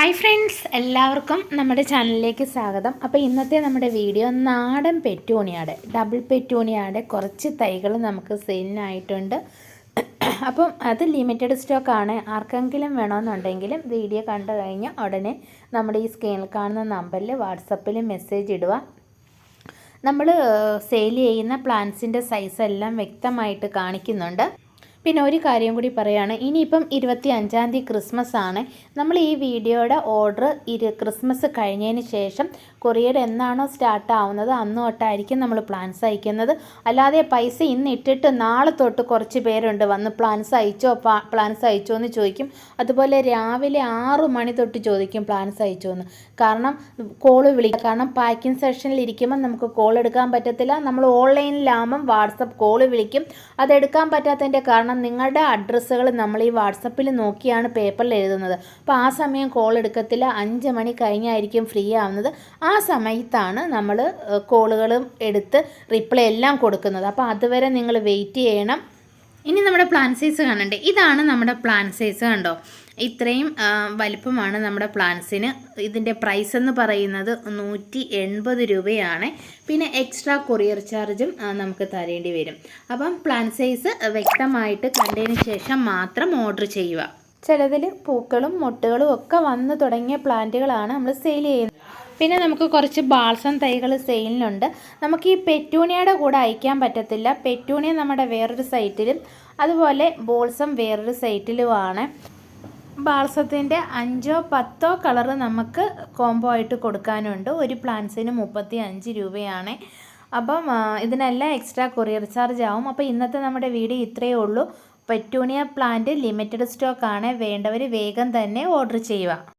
Hi friends എല്ലാവർക്കും നമ്മുടെ ചാനലിലേക്ക് സ്വാഗതം. അപ്പോൾ ഇന്നത്തെ നമ്മുടെ വീഡിയോ നാടൻ പെറ്റൂണിയാടെ ഡബിൾ പെറ്റൂണിയാടെ കുറച്ച് തൈകൾ നമുക്ക് സെയിലിനായിട്ടുണ്ട് അപ്പം അത് ലിമിറ്റഡ് സ്റ്റോക്കാണ് ആർക്കെങ്കിലും വേണമെന്നുണ്ടെങ്കിലും വീഡിയോ കണ്ടു കഴിഞ്ഞാൽ ഉടനെ നമ്മുടെ ഈ സ്ക്രീനിൽ കാണുന്ന നമ്പറിൽ വാട്സപ്പിൽ മെസ്സേജ് ഇടുക. നമ്മൾ സെയിൽ ചെയ്യുന്ന പ്ലാന്റ്സിന്റെ സൈസ് എല്ലാം വ്യക്തമായിട്ട് കാണിക്കുന്നുണ്ട്. പിന്നെ ഒരു കാര്യം കൂടി പറയുകയാണ് ഇനിയിപ്പം ഇരുപത്തി അഞ്ചാം തീയതി ക്രിസ്മസ് ആണ്. നമ്മൾ ഈ വീഡിയോയുടെ ഓർഡർ ഇരു ക്രിസ്മസ് കഴിഞ്ഞതിന് ശേഷം കൊറിയർ എന്നാണോ സ്റ്റാർട്ട് ആവുന്നത് അന്ന് തൊട്ടായിരിക്കും നമ്മൾ പ്ലാൻസ് അയക്കുന്നത്. അല്ലാതെ പൈസ ഇന്ന് ഇട്ടിട്ട് നാളെ തൊട്ട് കുറച്ച് പേരുണ്ട് വന്ന് പ്ലാൻസ് അയച്ചോ പ്ലാൻസ് അയച്ചോ എന്ന് ചോദിക്കും. അതുപോലെ രാവിലെ ആറു മണി തൊട്ട് ചോദിക്കും പ്ലാൻസ് അയച്ചോ എന്ന്. കാരണം കോൾ വിളിക്കും കാരണം പാക്കിംഗ് സെക്ഷനിൽ ഇരിക്കുമ്പോൾ നമുക്ക് കോൾ എടുക്കാൻ പറ്റത്തില്ല. നമ്മൾ ഓൺലൈനിലാകുമ്പം വാട്സപ്പ് കോൾ വിളിക്കും. അതെടുക്കാൻ പറ്റാത്തതിന്റെ കാരണം നിങ്ങളുടെ അഡ്രസ്സുകൾ നമ്മൾ ഈ വാട്സപ്പിൽ നോക്കിയാണ് പേപ്പറിൽ എഴുതുന്നത്. അപ്പോൾ ആ സമയം കോൾ എടുക്കത്തില്ല. അഞ്ച് മണി കഴിഞ്ഞായിരിക്കും ഫ്രീ ആവുന്നത്. ആ സമയത്താണ് നമ്മൾ കോളുകളും എടുത്ത് റിപ്ലൈ എല്ലാം കൊടുക്കുന്നത്. അപ്പോൾ അതുവരെ നിങ്ങൾ വെയിറ്റ് ചെയ്യണം. ഇനി നമ്മുടെ പ്ലാൻ സൈസ് കാണണ്ടേ? ഇതാണ് നമ്മുടെ പ്ലാൻ സൈസ് കണ്ടോ? ഇത്രയും വലിപ്പമാണ് നമ്മുടെ പ്ലാൻസിന് ഇതിന്റെ പ്രൈസ് എന്ന് പറയുന്നത് നൂറ്റി എൺപത് രൂപയാണ്. പിന്നെ എക്സ്ട്രാ കൊറിയർ ചാർജും നമുക്ക് തരേണ്ടി വരും. അപ്പം പ്ലാൻ സൈസ് വ്യക്തമായിട്ട് കണ്ടതിന് ശേഷം മാത്രം ഓർഡർ ചെയ്യുക. ചിലതിൽ പൂക്കളും മുട്ടുകളും ഒക്കെ വന്നു തുടങ്ങിയ പ്ലാന്റുകളാണ് നമ്മൾ സെയിൽ ചെയ്യുന്നത്. പിന്നെ നമുക്ക് കുറച്ച് ബാൾസം തൈകൾ സെയിലിനുണ്ട്. നമുക്ക് ഈ പെറ്റൂണിയയുടെ കൂടെ അയക്കാൻ പറ്റത്തില്ല. പെറ്റൂണിയ നമ്മുടെ വേറൊരു സൈറ്റിലും അതുപോലെ ബോൾസം വേറൊരു സൈറ്റിലുമാണ് ബാൾസത്തിന്റെ അഞ്ചോ പത്തോ കളറ് നമുക്ക് കോംബോ ആയിട്ട് കൊടുക്കാനുണ്ട്. ഒരു പ്ലാന്റ്സിന് മുപ്പത്തി അഞ്ച് രൂപയാണ്. അപ്പം ഇതിനെല്ലാം എക്സ്ട്രാ കൊറിയർ ചാർജ് ആവും. അപ്പോൾ ഇന്നത്തെ നമ്മുടെ വീഡിയോ ഇത്രയേ ഉള്ളൂ. പെറ്റൂണിയ പ്ലാന്റ് ലിമിറ്റഡ് സ്റ്റോക്കാണ് വേണ്ടവർ വേഗം തന്നെ ഓർഡർ ചെയ്യുക.